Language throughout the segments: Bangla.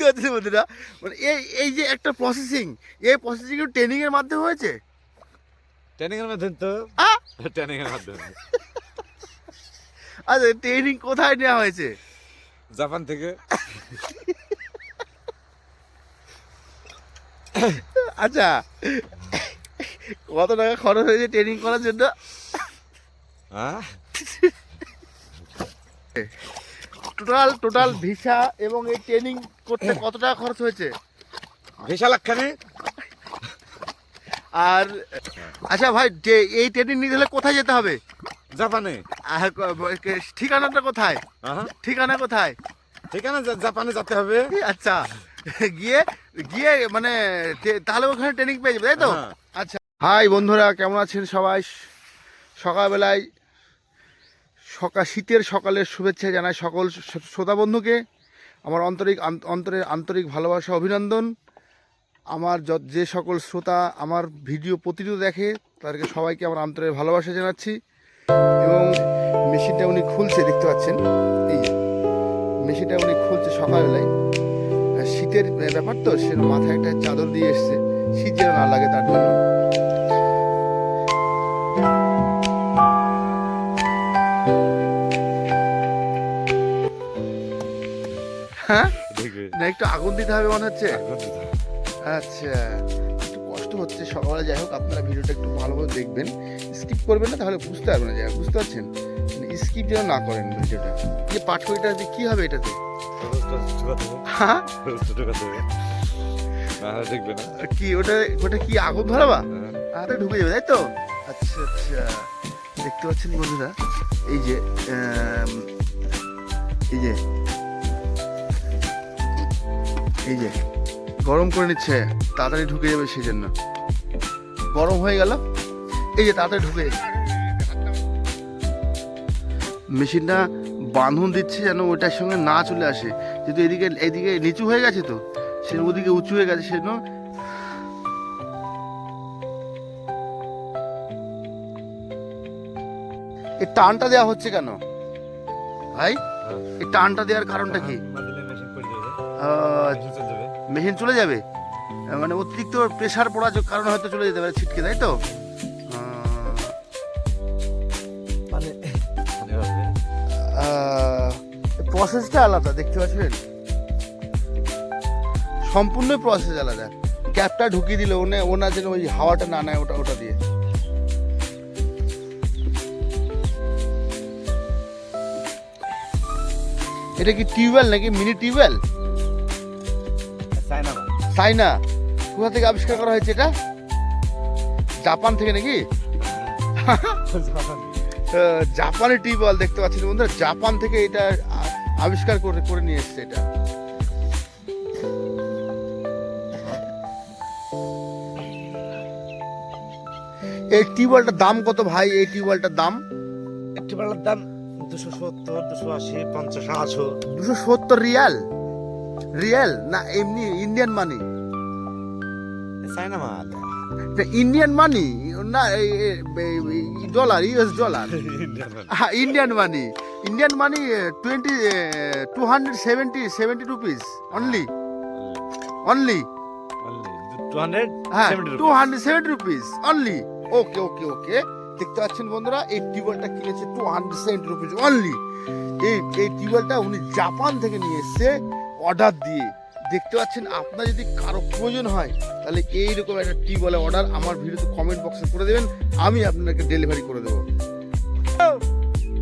দেখতে পাচ্ছেন বন্ধুরা। মানে এই এই যে একটা প্রসেসিং এই প্রসেসিং ট্রেনিং এর মাধ্যমে হয়েছে? ট্রেনিং এর মাধ্যমে তো। আ? ট্রেনিং এর মাধ্যমে। আচ্ছা ট্রেনিং কোথায় নেওয়া হয়েছে? জাপান থেকে। আচ্ছা কত টাকা খরচ হয়েছে ট্রেনিং করার জন্য? হ্যাঁ টোটাল টোটাল ভিসা এবং এই ট্রেনিং করতে কত টাকা খরচ হয়েছে? ভিসা লাখখানে। আর আচ্ছা ভাই যে- এই ট্রেনিং নিতে হলে কোথায় যেতে হবে? জাপানে। ঠিকানাটা কোথায়? ঠিকানা কোথায়? ঠিকানা জাপানে যেতে হবে। আচ্ছা গিয়ে গিয়ে মানে তাহলে ওখানে ট্রেনিং পেয়ে যাবে তাই তো। আচ্ছা। হাই বন্ধুরা কেমন আছেন সবাই? সকালবেলায় সকাল শীতের সকালের শুভেচ্ছা জানাই সকল শ্রো- শ্রোতা বন্ধুকে আমার আন্তরিক আন্ত- অন্তরের আন্তরিক ভালোবাসা, অভিনন্দন। আমার যে সকল শ্রোতা আমার ভিডিও প্রতিনিয়ত দেখে, তাদেরকে সবাইকে আমার আন্তরিক ভালোবাসা জানাচ্ছি। এবং মেশিনটা উনি খুলছে, দেখতে পাচ্ছেন? এই মেশিনটা উনি খুলছে সকালবেলায়। শীতের ব্যাপার তো, সে মাথায় একটা চাদর দিয়ে এসছে। শীত যেন না লাগে তার জন্য। আগুন দিতে হবে মনে হচ্ছে। আচ্ছা একটু কষ্ট হচ্ছে সকালে যাই হোক আপনারা ভিডিওটা একটু ভালোভাবে দেখবেন। স্কিপ করবেন না তাহলে বুঝতে পারবেন না যাই বুঝতে পারছেন? স্কিপ যেন না করেন ভিডিওটা। এই পাটকড়িটা কি হবে এটাতে? হ্যাঁ? কি ওটা ওটা কি আগুন ধরাবা? হ্যাঁ। আরে ঢুকে যাবে তাই তো? আচ্ছা আচ্ছা দেখতে পাচ্ছেন বন্ধুরা এই যে এই যে এই যে গরম করে নিচ্ছে তাড়াতাড়ি ঢুকে যাবে সেই জন্য গরম হয়ে গেল এই যে তাড়াতাড়ি ঢুকে মেশিনটা বাঁধন দিচ্ছে যেন ওইটার সঙ্গে না চলে আসে। যেহেতু এদিকে এদিকে নিচু হয়ে গেছে তো সে ওদিকে উঁচু হয়ে গেছে সেজন্য এই টানটা দেওয়া হচ্ছে কেন? ভাই। এই টানটা দেওয়ার কারণটা কি? মেশিন চলে যাবে। মানে অতিরিক্ত প্রেশার পড়ার যে কারণে হয়তো চলে যেতে পারে ছিটকে তাই তো? মানে মানে প্রসেসটা আলাদা দেখতে পাচ্ছেন? সম্পূর্ণ প্রসেস আলাদা। ক্যাপটা ঢুকিয়ে দিল ওনে ওনার যেন ওই হাওয়াটা না নেয় ওটা ওটা দিয়ে। এটা কি টিউবওয়েল নাকি? Mini tubewell? চাই না বা। চাইনা কোথা থেকে আবিষ্কার করা হয়েছে এটা? জাপান থেকে নাকি? জাপানি টিউবওয়েল দেখতে পাচ্ছেন বন্ধুরা জাপান থেকে এটা আবিষ্কার করে করে নিয়ে এসছে এটা। এই টিউবওয়েলটার দাম কত ভাই? এই টিউবওয়েলটার দাম? টিউবওয়েলটার দাম দুশো সত্তর দুশো আশি পঞ্চাশ আটশো দুশো সত্তর রিয়াল? রিয়াল না এমনি ইন্ডিয়ান মানি চাই না মাল ইন্ডিয়ান মানি না dollar US dollar Indian money Indian money twenty two hundred seventy seventy rupees only only two hundred হ্যাঁ। Two hundred seventy rupees only okay okay okay দেখতে পাচ্ছেন বন্ধুরা এই টিউবওয়েলটা কিনেছে two hundred seventy rupees only এই এই টিউবওয়েলটা উনি জাপান থেকে নিয়ে এসছে। অর্ডার দিয়ে। দেখতে পাচ্ছেন আপনার যদি কারও প্রয়োজন হয় তাহলে এইরকম একটা টিউবওয়েলের অর্ডার আমার ভিডিওতে কমেন্ট বক্সে করে দেবেন আমি আপনাকে ডেলিভারি করে দেবো।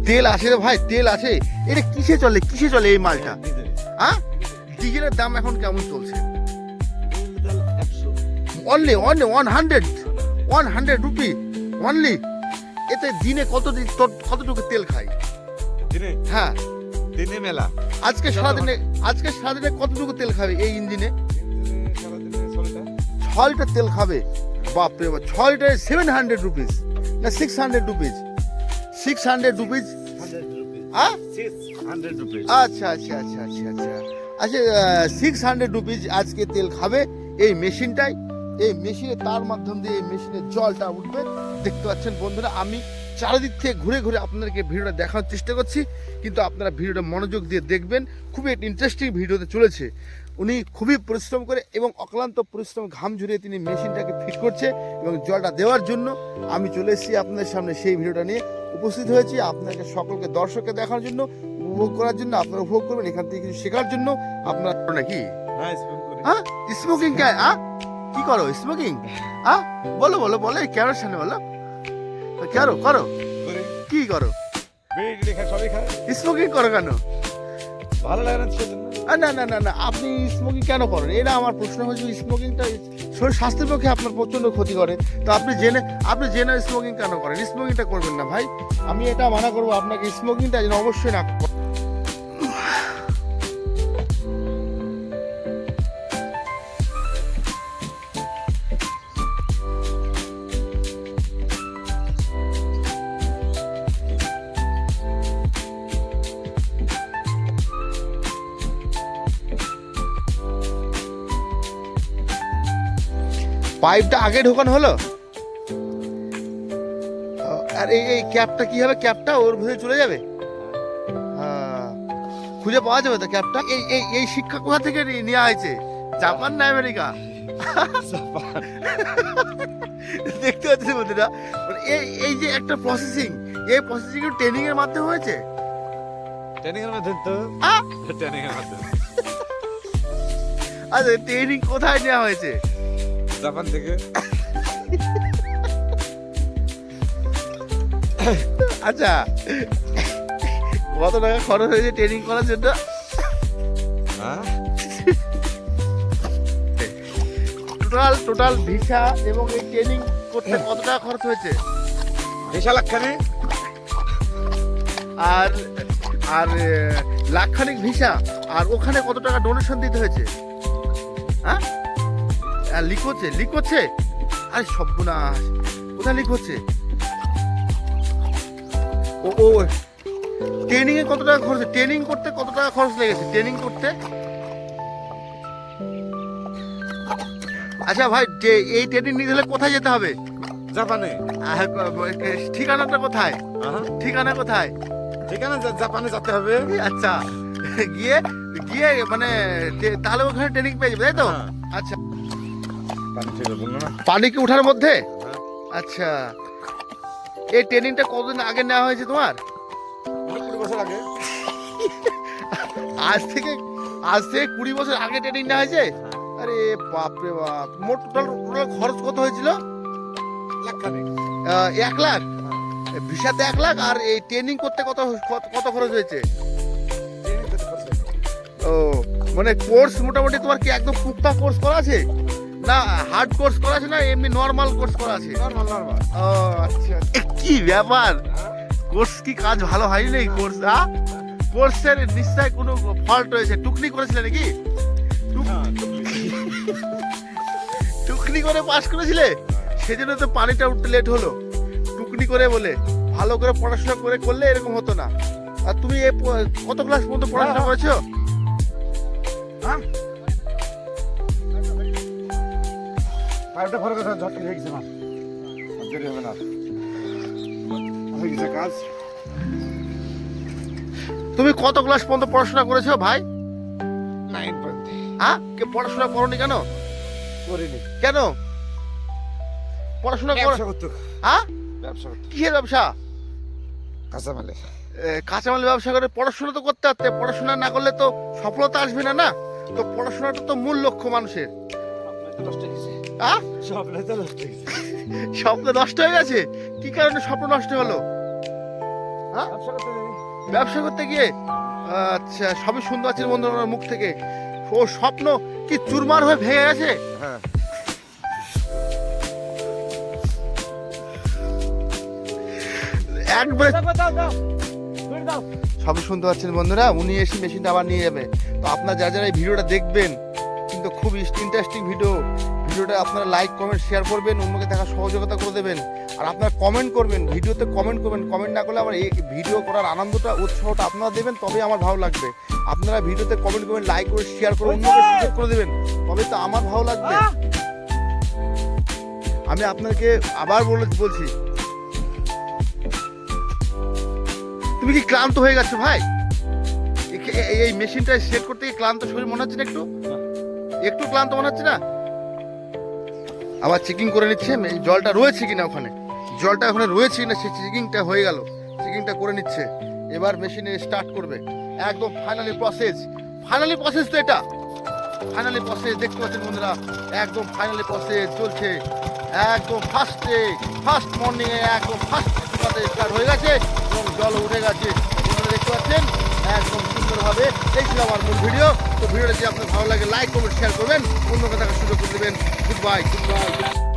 তেল আছে রে ভাই তেল আছে। এটা কিসে চলে? কিসে চলে এই মালটা? হ্যাঁ? ডিজেলের দাম এখন কেমন চলছে? Only only one hundred one hundred rupee only এতে দিনে কত কতটুকু তেল খাই দিনে? হ্যাঁ। দিনে মেলা। আজকে সারাদিনে আজকে সারাদিনে কতটুকু তেল খাবে এই ইঞ্জিনে? ছয় লিটার তেল খাবে। বাপরে বাপ ছয় লিটার সেভেন হান্ড্রেড রুপিস না six hundred rupees six hundred rupees আচ্ছা আচ্ছা আচ্ছা আচ্ছা আচ্ছা। আচ্ছা সিক্স হান্ড্রেড রুপিস আজকে তেল খাবে এই মেশিনটাই। এই মেশিনে তার মাধ্যম দিয়ে এই মেশিনের জলটা উঠবে। দেখতে পাচ্ছেন বন্ধুরা আমি চারিদিক থেকে ঘুরে ঘুরে আপনাদেরকে ভিডিওটা দেখানোর চেষ্টা করছি কিন্তু আপনারা ভিডিওটা মনোযোগ দিয়ে দেখবেন। খুবই একটা ইন্টারেস্টিং ভিডিওতে চলেছে। উনি খুবই পরিশ্রম করে এবং অক্লান্ত পরিশ্রম ঘাম ঝরিয়ে তিনি মেশিনটাকে ফিট করছে এবং জলটা দেওয়ার জন্য আমি চলে এসেছি আপনাদের সামনে সেই ভিডিওটা নিয়ে। উপস্থিত হয়েছি আপনাকে সকলকে দর্শককে দেখার জন্য উপভোগ করার জন্য আপনারা উপভোগ করবেন এখান থেকে কিছু শেখার জন্য আপনার নাকি? হ্যাঁ করি। হ্যাঁ? স্মোকিং কে? হ্যাঁ কি করো স্মোকিং হ্যাঁ বলো বলো বলো ক্যামেরার সামনে বলো। করো করো। কি করো? স্মোকিং করো কেন? ভালো লাগে না না না না না আপনি স্মোকিং কেন করেন? এটা আমার প্রশ্ন হচ্ছে স্মোকিংটা শরীর স্বাস্থ্যের পক্ষে আপনার প্রচণ্ড ক্ষতি করে। তো আপনি জেনে আপনি জেনে স্মোকিং কেন করেন? স্মোকিংটা করবেন না ভাই। আমি এটা মানা করব আপনাকে স্মোকিংটা যেন অবশ্যই না পাইপটা আগে ঢোকানো হলো? আর এই এই ক্যাপটা কি হবে? ক্যাপটা ওর ভিতরে চলে যাবে। খুঁজে পাওয়া যাবে তো ক্যাপটা? এই এই এই শিক্ষা কোথা থেকে নেওয়া হয়েছে? জাপান না আমেরিকা? দেখতে পাচ্ছি বন্ধুরা মানে এই এই যে একটা প্রসেসিং এই প্রসেসিং ট্রেনিং এর মাধ্যমে হয়েছে? ট্রেনিং এর মাধ্যমে তো! ট্রেনিং এর মাধ্যমে। আচ্ছা ট্রেনিং কোথায় নেওয়া হয়েছে? জাপান থেকে। আচ্ছা। কত টাকা খরচ হয়েছে ট্রেনিং করার জন্য? হ্যাঁ? টোটাল টোটাল ভিসা এবং এই ট্রেনিং করতে কত টাকা খরচ হয়েছে? বিশাল লাখখানি। আর আর লাখখানিক ভিসা। আর ওখানে কত টাকা ডোনেশন দিতে হয়েছে? হ্যাঁ? লিক হচ্ছে লিক হচ্ছে আরে সর্বনাশ কোথায় লিক হচ্ছে ও ও ট্রেনিং এ কত টাকা খরচ ট্রেনিং করতে কত টাকা খরচ লেগেছে? ট্রেনিং করতে? আচ্ছা ভাই এই ট্রেনিং নিতে হলে কোথায় যেতে হবে? জাপানে। ঠিকানাটা কোথায়? ঠিকানা কোথায়? ঠিকানা জাপানে যেতে হবে। আচ্ছা গিয়ে গিয়ে মানে তাহলে ওখানে ট্রেনিং পেয়ে যাবে তাই তো? হ্যাঁ। আচ্ছা। পানি কি ওঠার মধ্যে? হ্যাঁ। আচ্ছা। এই ট্রেনিংটা কতদিন আগে নেওয়া হয়েছে তোমার? কুড়ি বছর আগে। আজ থেকে আজ থেকে কুড়ি বছর আগে ট্রেনিং নেওয়া হয়েছে? আরে বাপরে বাপ। মোট টোটাল টোটাল খরচ কত হয়েছিল? এক লাখ? ভিসাতে এক লাখ আর এই ট্রেনিং করতে কত কত- খরচ হয়েছে? ও মানে কোর্স মোটামুটি তোমার কি একদম পুক্তা কোর্স করা আছে? না হার্ড কোর্স করা আছে না এমনি নর্মাল কোর্স করা আছে? নর্মাল নর্মাল ও আচ্ছা এ, কি ব্যাপার? কোর্স কি কাজ ভালো হয়নি এই কোর্স হ্যাঁ কোর্সের নিশ্চয় কোনো ফল্ট রয়েছে। টুকনি করেছিলে নাকি? টুকনি করে পাস করেছিলে? সেজন্য তো পানিটা উঠতে লেট হলো। টুকনি করে বলে ভালো করে পড়াশোনা করে করলে এরকম হতো না। আর তুমি এ কত ক্লাস পর্যন্ত পড়াশোনা করেছ? হ্যাঁ? পাইপটা ভরে কথা ঝটকে হয়ে গেছে না দেরি হবে না। হয়ে গেছে কাজ। তুমি কত ক্লাস পর্যন্ত পড়াশোনা করেছ ভাই? নাইন পয়েন্ট হ্যাঁ? কে পড়াশোনা করনি কেন? করিনি। কেন? পড়াশোনা কর। ব্যবসা করতো হ্যাঁ? ব্যবসা করতো কিসের ব্যবসা? কাঁচামালে। এ, কাঁচামাল ব্যবসা করে পড়াশোনা তো করতে পারতে পড়াশোনা না করলে তো সফলতা আসবে না না? তো পড়াশোনাটা তো মূল লক্ষ্য মানুষের। স্বপ্নে নষ্ট হয়ে গেছে। স্বপ্ন নষ্ট হয়ে গেছে। কি কারণে স্বপ্ন নষ্ট হলো? ব্যবসা করতে গিয়ে? আচ্ছা সবই শুনতে পাচ্ছি বন্ধু আমার মুখ থেকে। ও স্বপ্ন কি চুরমার হয়ে ভেঙে গেছে? হ্যাঁ। একবারে সবই শুনতে পাচ্ছেন বন্ধুরা উনি এসে মেশিনটা আবার নিয়ে যাবে। তো আপনার যারা যারা এই ভিডিওটা দেখবেন খুব ইন্টারেস্টিং ভিডিও ভিডিওটা আপনারা লাইক কমেন্ট শেয়ার করবেন অন্যকে দেখার সহযোগিতা করে দেবেন। আর আপনারা কমেন্ট করবেন ভিডিওতে কমেন্ট করবেন। কমেন্ট না করলে আমার এই ভিডিও করার আনন্দটা উৎসাহটা আপনারা দেবেন তবে আমার ভালো লাগবে। আপনারা ভিডিওতে কমেন্ট করবেন লাইক করে শেয়ার করে অন্যকে সুযোগ করে দেবেন তবে তো আমার ভালো লাগবে। আমি আপনাকে আবার বলে বলছি। তুমি কি ক্লান্ত হয়ে গেছো ভাই? এই মেশিনটা সেট করতে কি ক্লান্ত শরীর মনে হচ্ছে না একটু? একটু ক্লান্ত মনে হচ্ছে না? আবার চেকিং করে নিচ্ছে জলটা রয়েছে কিনা ওখানে? জলটা ওখানে রয়েছে কিনা, সেই চেকিংটা হয়ে গেল। চেকিংটা করে নিচ্ছে। এবার মেশিনে স্টার্ট করবে। একদম ফাইনালি প্রসেস ফাইনালি প্রসেস তো এটা। ফাইনালি প্রসেস দেখতে পাচ্ছেন বন্ধুরা, একদম ফাইনালি প্রসেস চলছে। একদম ফার্স্টে ফার্স্ট মর্নিং এ একদম ফার্স্ট স্টার্ট হয়ে গেছে এবং জল উঠে গেছে। দেখতে পাচ্ছেন? একদম সুন্দরভাবে এই ছিল আমার মূল ভিডিও। তো ভিডিওটা যদি আপনার ভালো লাগে লাইক কমেন্ট শেয়ার করবেন। অন্য কথা সুযোগ করে দেবেন। Good bye good bye